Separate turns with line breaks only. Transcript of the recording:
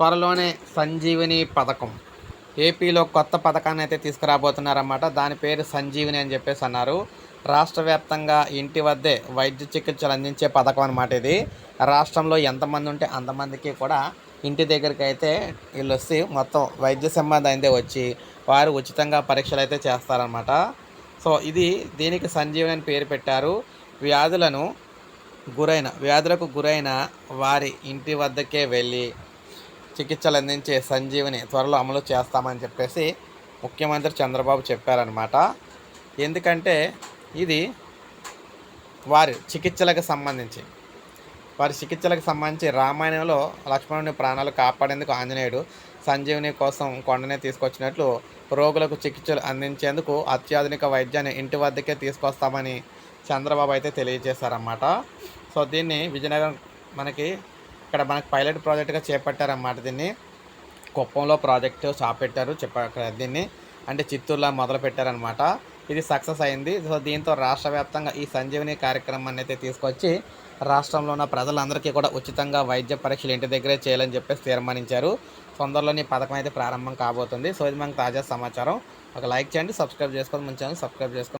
త్వరలోనే సంజీవిని పథకం. ఏపీలో కొత్త పథకాన్ని అయితే తీసుకురాబోతున్నారన్నమాట. దాని పేరు సంజీవిని అని చెప్పేసి అన్నారు. రాష్ట్ర వ్యాప్తంగా ఇంటి వద్దే వైద్య చికిత్సలు అందించే పథకం అనమాట ఇది. రాష్ట్రంలో ఎంతమంది ఉంటే అంతమందికి కూడా ఇంటి దగ్గరికి అయితే వీళ్ళు వచ్చి మొత్తం వైద్య సంబంధం అయితే వచ్చి వారు ఉచితంగా పరీక్షలు అయితే చేస్తారనమాట సో ఇది దీనికి సంజీవని అని పేరు పెట్టారు. వ్యాధులను గురైన వ్యాధులకు గురైన వారి ఇంటి వద్దకే వెళ్ళి చికిత్సలు అందించే సంజీవిని త్వరలో అమలు చేస్తామని చెప్పేసి ముఖ్యమంత్రి చంద్రబాబు చెప్పారనమాట ఎందుకంటే ఇది వారి చికిత్సలకు సంబంధించి. వారి చికిత్సలకు సంబంధించి రామాయణంలో లక్ష్మణుని ప్రాణాలు కాపాడేందుకు ఆంజనేయుడు సంజీవిని కోసం కొండనే తీసుకొచ్చినట్లు రోగులకు చికిత్సలు అందించేందుకు అత్యాధునిక వైద్యాన్ని ఇంటి వద్దకే తీసుకొస్తామని చంద్రబాబు అయితే తెలియజేశారన్నమాట. సో దీన్ని విజయనగరం మనకి ఇక్కడ మనకు పైలట్ ప్రాజెక్ట్గా చేపట్టారన్నమాట దీన్ని. కుప్పంలో ప్రాజెక్టు చాపెట్టారు చెప్ప దీన్ని. అంటే చిత్తూరులో మొదలు పెట్టారనమాట ఇది సక్సెస్ అయింది. సో దీంతో రాష్ట్ర వ్యాప్తంగా ఈ సంజీవని కార్యక్రమాన్ని అయితే తీసుకొచ్చి రాష్ట్రంలో ఉన్న ప్రజలందరికీ కూడా ఉచితంగా వైద్య పరీక్షలు ఇంటి దగ్గరే చేయాలని చెప్పేసి తీర్మానించారు. తొందరలోని ఈ పథకం అయితే ప్రారంభం కాబోతుంది. సో ఇది మనకు తాజా సమాచారం. ఒక లైక్ చేయండి సబ్స్క్రైబ్ చేసుకోండి. మన ఛానల్ సబ్స్క్రైబ్ చేసుకోండి.